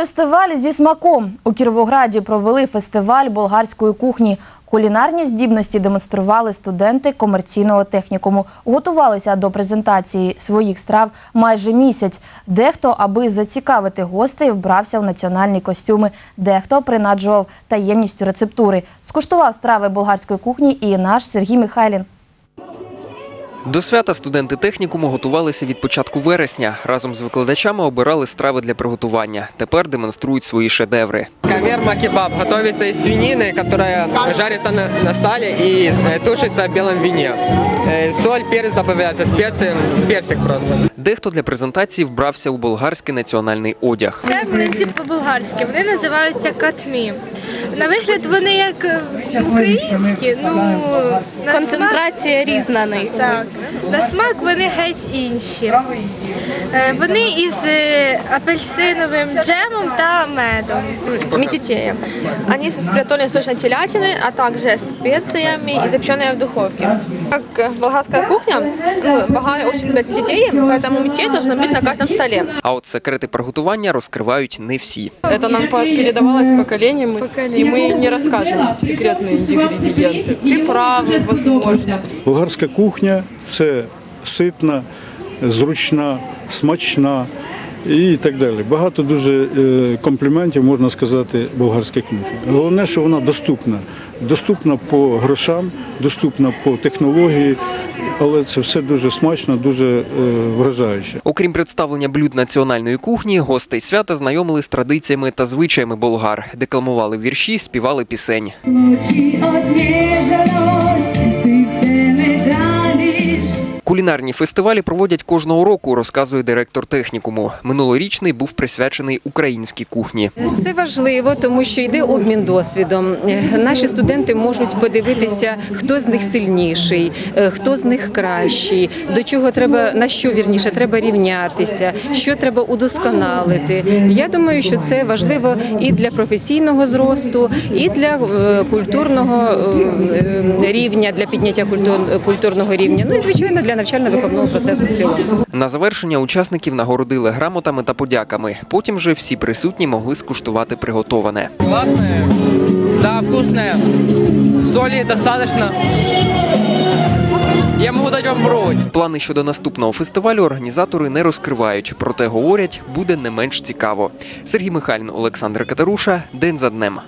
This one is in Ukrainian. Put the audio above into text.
Фестиваль зі смаком у Кіровограді провели фестиваль болгарської кухні. Кулінарні здібності демонстрували студенти комерційного технікуму. Готувалися до презентації своїх страв майже місяць. Дехто, аби зацікавити гостей, вбрався в національні костюми. Дехто принаджував таємністю рецептури. Скуштував страви болгарської кухні і наш Сергій Михайлін. До свята студенти технікуму готувалися від початку вересня. Разом з викладачами обирали страви для приготування. Тепер демонструють свої шедеври. Каверма кебаб готовится из свинины, которая жарится на, на сале и э, тушится в белом вине. Э, соль, перец добавляется, специи, персик просто. Дехто для презентації вбрався у болгарський національний одяг. Це млинці по-болгарськи. Вони називаються катмі. На вигляд вони як е, українські, ну на Концентрація різна них. смак, так. На смак вони геть інші. Е, Вони із е, апельсиновим джемом та медом. Метитея. Они с приготовлены сочной телятины, а также специями и запеченные в духовке. Как э, болгарская кухня, ну, болгары очень любят метитеи, поэтому метей должно быть на каждом столе. А от секрети приготування розкривають не всі. Это нам по- передавалось поколениям, и мы не расскажем секретные ингредиенты. Приправы, возможно. Болгарська кухня це ситна, зручна, смачна і так далі. Багато дуже е, компліментів можна сказати болгарській кухні. Головне, що вона доступна. Доступна по грошам, доступна по технології, але це все дуже смачно, дуже е, вражаюче. Окрім представлення блюд національної кухні, гостей свята знайомили з традиціями та звичаями болгар, декламували вірші, співали пісень. Кулінарні фестивалі проводять кожного року, розказує директор технікуму. Минулорічний був присвячений українській кухні. Це важливо, тому що йде обмін досвідом. Наші студенти можуть подивитися, хто з них сильніший, е, хто з них кращий, до чого треба на що вірніше треба рівнятися, що треба удосконалити. Я думаю, що це важливо і для професійного зросту, і для е, культурного е, рівня, для підняття культур- культурного рівня. Ну і звичайно для навчально-виховного процесу в цілому. На завершення учасників нагородили грамотами та подяками. Потім же всі присутні могли скуштувати приготоване. Классная? Да, вкусная. Соли достаточно. Я могу дать вам пробовать. Плани щодо наступного фестивалю організатори не розкривають, проте говорять, буде не менш цікаво. Сергій Михайлін, Олександр Катаруша. День за днем.